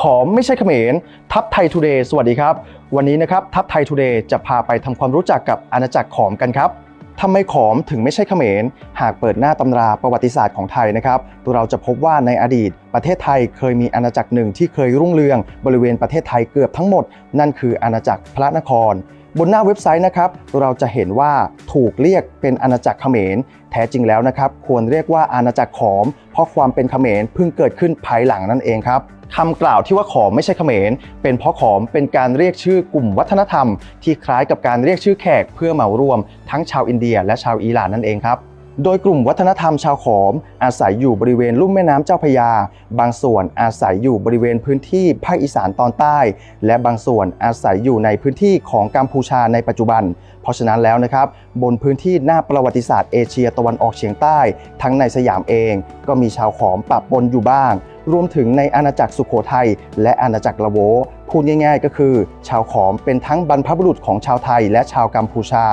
ขอมไม่ใช่เขมร ทัพไทยทูเดย์สวัสดีครับ วันนี้นะครับทัพไทยทูเดย์จะพาไปทำความรู้จักกับอาณาจักรขอมกันครับทำไมขอมถึงไม่ใช่เขมร หากเปิดหน้าตำราประวัติศาสตร์ของไทยนะครับเราจะพบว่าในอดีต ประเทศไทยเคยมีอาณาจักรหนึ่งที่เคยรุ่งเรืองบริเวณประเทศไทยเกือบทั้งหมด นั่นคืออาณาจักรพระนคร บนหน้าเว็บไซต์นะครับเราจะเห็นว่าถูกเรียกเป็นอาณาจักรเขมร แท้จริงแล้วนะครับควรเรียกว่าอาณาจักรขอม เพราะความเป็นเขมรเพิ่งเกิดขึ้นภายหลังนั่นเองครับคำกล่าวที่ว่าขอมไม่ใช่เขมร เป็นเพราะขอมเป็นการเรียกชื่อกลุ่มวัฒนธรรม ที่คล้ายกับการเรียกชื่อแขกเพื่อเหมารวม ทั้งชาวอินเดีย และชาวอิหร่านนั่นเองครับ โดยกลุ่มวัฒนธรรมชาวขอม อาศัยอยู่บริเวณลุ่มแม่น้ำเจ้าพยา บางส่วนอาศัยอยู่บริเวณพื้นที่ภาคอีสานตอนใต้ และบางส่วนอาศัยอยู่ในพื้นที่ของกัมพูชาในปัจจุบัน เพราะฉะนั้นแล้วนะครับ บนพื้นที่หน้าประวัติศาสตร์เอเชียตะวันออกเฉียงใต้ ทั้งในสยามเอง ก็มีชาวขอมปะปนอยู่บ้าง รวมถึงในอาณาจักรสุโขทัยและอาณาจักรละโวพูดง่าย ๆ ก็คือ ชาวขอมเป็นทั้งบรรพบุรุษของชาวไทยและชาวกัมพูชา